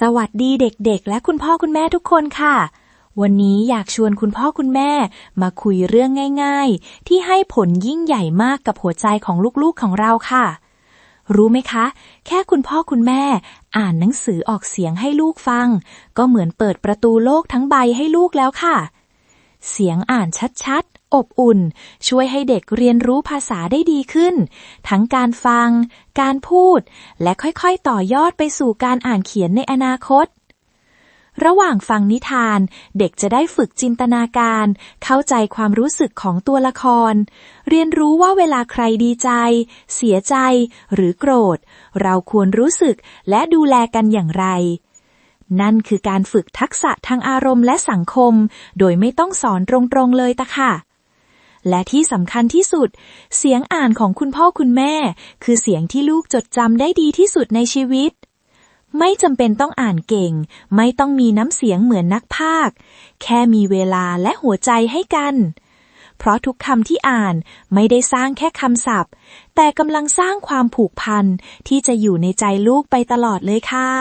สวัสดีเด็กๆ และคุณพ่อคุณแม่ทุกคนค่ะ วันนี้อยากชวนคุณพ่อคุณแม่มาคุยเรื่องง่าย ๆ ที่ให้ผลยิ่งใหญ่มากกับหัวใจของลูกๆของเราค่ะ รู้ไหมคะ แค่คุณพ่อคุณแม่ อ่านหนังสือออกเสียงให้ลูกฟัง ก็เหมือนเปิดประตูโลกทั้งใบให้ลูกแล้วค่ะ เสียงอ่านชัดๆ อบอุ่น ช่วยให้เด็กเรียนรู้ภาษาได้ดีขึ้น ทั้งการฟัง การพูด และค่อยๆต่อยอดไปสู่การอ่านเขียนในอนาคต ระหว่างฟังนิทาน เด็กจะได้ฝึกจินตนาการ เข้าใจความรู้สึกของตัวละคร เรียนรู้ว่าเวลาใครดีใจ เสียใจ หรือโกรธ เราควรรู้สึกและดูแลกันอย่างไร นั่นคือการฝึกทักษะทางอารมณ์และสังคม โดยไม่ต้องสอนตรงๆเลยตะค่ะ และที่สำคัญที่สุด เสียงอ่านของคุณพ่อคุณแม่ คือเสียงที่ลูกจดจำได้ดีที่สุดในชีวิต ไม่จำเป็นต้องอ่านเก่ง ไม่ต้องมีน้ำเสียงเหมือนนักพากแค่มีเวลาและหัวใจให้กันเพราะทุกคำที่อ่านไม่ได้สร้างแค่คำศัพท์ แต่กำลังสร้างความผูกพันที่จะอยู่ในใจลูกไปตลอดเลยค่ะ